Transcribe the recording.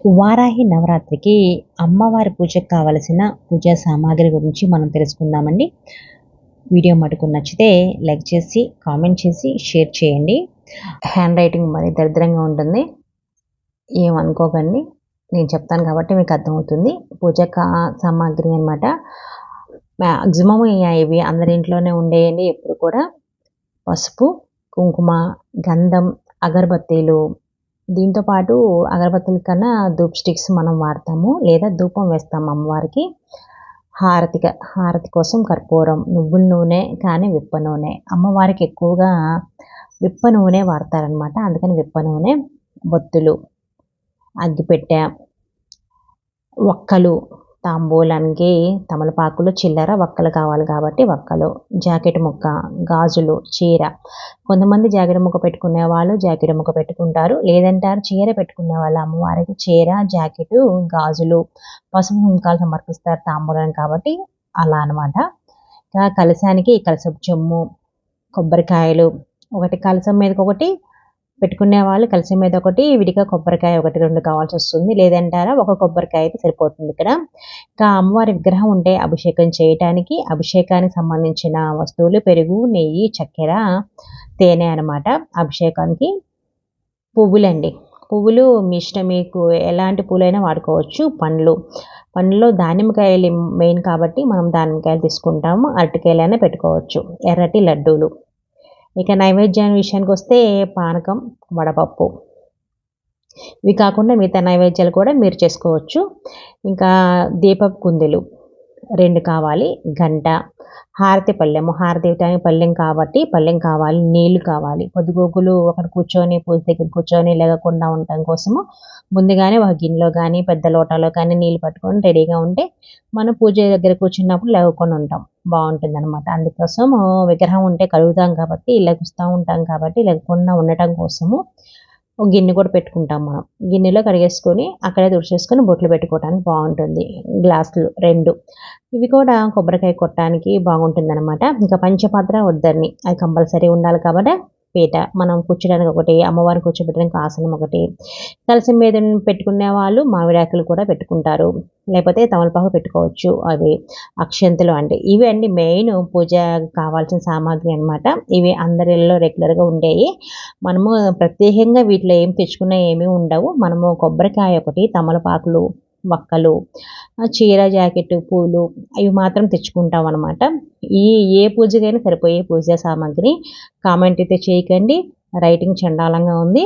వారాహి నవరాత్రికి అమ్మవారి పూజకు కావలసిన పూజా సామాగ్రి గురించి మనం తెలుసుకుందామండి. వీడియో మటుకు నచ్చితే లైక్ చేసి కామెంట్ చేసి షేర్ చేయండి. హ్యాండ్ రైటింగ్ మరి దరిద్రంగా ఉంటుంది. ఏమనుకోకండి నేను చెప్తాను కాబట్టి మీకు అర్థమవుతుంది. పూజ సామాగ్రి అనమాట మ్యాక్సిమం ఇవి అందరి ఇంట్లోనే ఉండేయండి ఎప్పుడు కూడా. పసుపు కుంకుమ గంధం అగరబత్తీలు దీంతో పాటు అగరబత్తుల కన్నా ధూప్ స్టిక్స్ మనం వాడతాము లేదా ధూపం వేస్తాము అమ్మవారికి. హారతిక హారతి కోసం కర్పూరం నువ్వుల నూనె కానీ విప్ప నూనె. అమ్మవారికి ఎక్కువగా విప్ప నూనె వాడతారనమాట అందుకని విప్ప నూనె బొత్తులు అగ్గిపెట్టె ఒక్కలు తాంబూలానికి తమలపాకులు చిల్లర వక్కలు కావాలి కాబట్టి వక్కలు జాకెట్ ముక్క గాజులు చీర. కొంతమంది జాకెట్ ముక్క పెట్టుకునే వాళ్ళు జాకెట్ ముక్క పెట్టుకుంటారు. లేదంటారు చీర పెట్టుకునే వాళ్ళు అమ్మవారికి చీర జాకెట్ గాజులు పసుపు కుంకాలు సమర్పిస్తారు తాంబూలం కాబట్టి అలా అనమాట కలశానికి కలసపు చెమ్ము కొబ్బరికాయలు ఒకటి కలసం మీదకి ఒకటి పెట్టుకునే వాళ్ళు కలిసి మీద ఒకటి విడిగా కొబ్బరికాయ ఒకటి రెండు కావాల్సి వస్తుంది. లేదంటారా ఒక కొబ్బరికాయ అయితే సరిపోతుంది ఇక్కడ. ఇంకా అమ్మవారి విగ్రహం ఉంటే అభిషేకం చేయటానికి అభిషేకానికి సంబంధించిన వస్తువులు పెరుగు నెయ్యి చక్కెర తేనె అనమాట అభిషేకానికి. పువ్వులండి. పువ్వులు మీ ఇష్టం మీకు ఎలాంటి పూలైనా వాడుకోవచ్చు. పండ్లు. పండ్లలో దానిమ్మకాయలు మెయిన్ కాబట్టి మనం దానిమ్మకాయలు తీసుకుంటాము. అరటికాయలైనా పెట్టుకోవచ్చు. ఎర్రటి లడ్డూలు. ఇక నైవేద్యం విషయానికి వస్తే పానకం వడపప్పు. ఇవి కాకుండా మిగతా నైవేద్యాలు కూడా మీరు చేసుకోవచ్చు. ఇంకా దీపపు కుందులు. రెండు కావాలి. గంట. హారతి పళ్ళెము హారతి ఇవ్వటానికి పళ్ళెం కాబట్టి పళ్ళెం కావాలి. నీళ్ళు కావాలి. పొద్దుగోకులు అక్కడ కూర్చొని పూజ దగ్గర కూర్చొని లేకుండా ఉండటం కోసము ముందుగానే ఒక గిన్నెలో కానీ పెద్ద లోటాలో కానీ నీళ్ళు పట్టుకొని రెడీగా ఉంటే మనం పూజ దగ్గర కూర్చున్నప్పుడు లేకుండా ఉంటాం. బాగుంటుంది అనమాట అందుకోసం విగ్రహం ఉంటే కలుగుతాం కాబట్టి లెగుస్తూ ఉంటాం కాబట్టి లేకుండా ఉండటం కోసము ఒక గిన్నె కూడా పెట్టుకుంటాం మనం. గిన్నెలో కడిగేసుకొని అక్కడే తుడిచేసుకొని బొట్లు పెట్టుకోవడానికి బాగుంటుంది. గ్లాసులు రెండు. ఇవి కూడా కొబ్బరికాయ కొట్టడానికి బాగుంటుంది అనమాట ఇంకా పంచపాత్ర వద్దని అది కంపల్సరీ ఉండాలి కాబట్టి పీట మనం కూర్చోడానికి ఒకటి అమ్మవారిని కూర్చోబెట్టడానికి ఆసనం ఒకటి. కలిసి మీద పెట్టుకునే వాళ్ళు మామిడాకులు కూడా పెట్టుకుంటారు. లేకపోతే తమలపాకు పెట్టుకోవచ్చు అవి అక్షంతలు అంటే. ఇవి అండి మెయిన్ పూజ కావాల్సిన సామాగ్రి అనమాట ఇవి అందరిలో రెగ్యులర్గా ఉండేవి మనము ప్రత్యేకంగా వీటిలో ఏం తెచ్చుకున్నా ఏమీ ఉండవు. మనము కొబ్బరికాయ ఒకటి తమలపాకులు వక్కలు చీర జాకెట్ పూలు అవి మాత్రం తెచ్చుకుంటాం అనమాట ఈ ఏ పూజకైనా సరిపోయే పూజా సామాగ్రి కామెంట్ అయితే చేయకండి. రైటింగ్ చండాలంగా ఉంది.